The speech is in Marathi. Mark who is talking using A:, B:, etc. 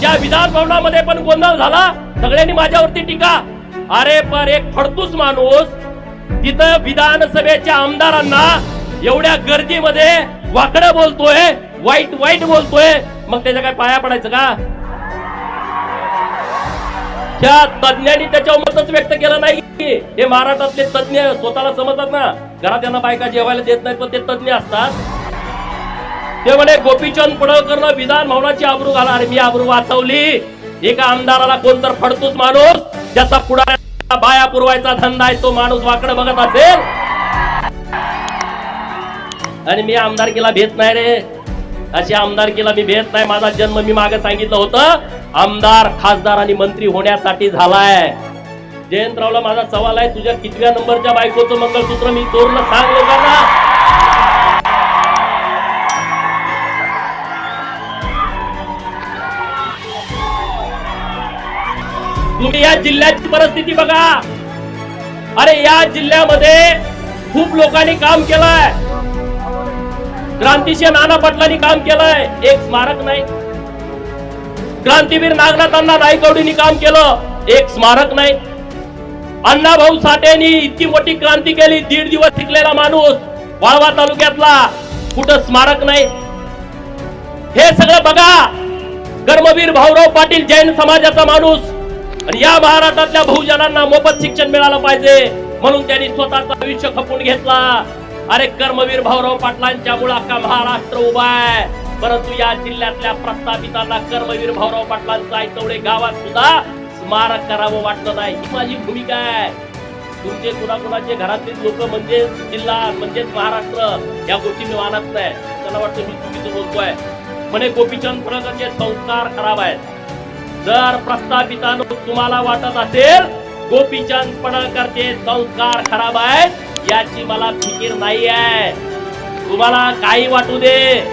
A: त्या विधान भवनामध्ये पण गोंधळ झाला. सगळ्यांनी माझ्यावरती टीका. अरे पर एक फडतूस माणूस तिथं विधानसभेच्या आमदारांना एवढ्या गर्दीमध्ये वाकडं बोलतोय वाईट वाईट बोलतोय. मग त्याच्या काय पाया पडायचं का? त्या तज्ञांनी त्याच्यावर मतच व्यक्त केलं नाही. हे महाराष्ट्रातले तज्ञ स्वतःला समजतात ना. घरात त्यांना बायका जेवायला देत नाहीत पण ते तज्ञ असतात. ते म्हणे गोपीचंद पडळकरनं विधान भवनाची आबरू घाला मी आबरू वाचवली. एका आमदाराला कोणतर फडतोच माणूस ज्याचा पुढाऱ्या बाया पुरवायचा धंदा आहे तो माणूस वाकडं बघत असेल. आणि मी आमदारकीला भेट नाही रे. अशी आमदारकीला मी भेट नाही. माझा जन्म मी मागे सांगितलं होतं. आमदार खासदार आणि मंत्री होण्यासाठी झालाय. जयंतरावला माझा सवाल आहे तुझ्या कितव्या नंबरच्या बायकोचं मंगळसूत्र मी चोरलं सांग लोकांना. तुम्ही या जिल्ह्याची परिस्थिती बघा. अरे या जिल्ह्यामध्ये खूप लोकांनी काम केलंय. क्रांतीशी नाना पाटलांनी काम केलंय. एक स्मारक नाही. क्रांतीवीर नागनाथांना नाईकवडींनी काम केलं. एक स्मारक नाही. अण्णाभाऊ साठेनी इतकी मोठी क्रांती केली दीड दिवस टिकलेला माणूस वाळवा तालुक्यातला. कुठं स्मारक नाही. हे सगळं बघा. कर्मवीर भाऊराव पाटील जैन समाजाचा माणूस आणि या महाराष्ट्रातल्या बहुजनांना मोफत शिक्षण मिळालं पाहिजे. म्हणून त्यांनी स्वतःचं आयुष्य खपून घेतला. अरे कर्मवीर भाऊराव पाटलांच्या मुळे अख्खा महाराष्ट्र उभा आहे? परंतु या जिल्ह्यातल्या प्रस्थापितांना कर्मवीर भाऊराव पाटलांचं ऐकवडे गावात सुद्धा स्मारक करावं वाटलं नाही. ही माझी भूमिका आहे. तुमचे कुणाकुणाचे घरातले लोक म्हणजे जिल्हा म्हणजेच महाराष्ट्र या गोष्टी मी मानत नाही. त्याला वाटतं मी चुकीचं बोलतोय. म्हणे गोपीचंद फडकरचे संस्कार खराब आहेत. जर प्रस्थापितांनो तुम्हाला वाटत असेल गोपीचंद पडळकरचे संस्कार खराब आहेत याची मला फिकीर नाही आहे तुम्हाला काही वाटू दे.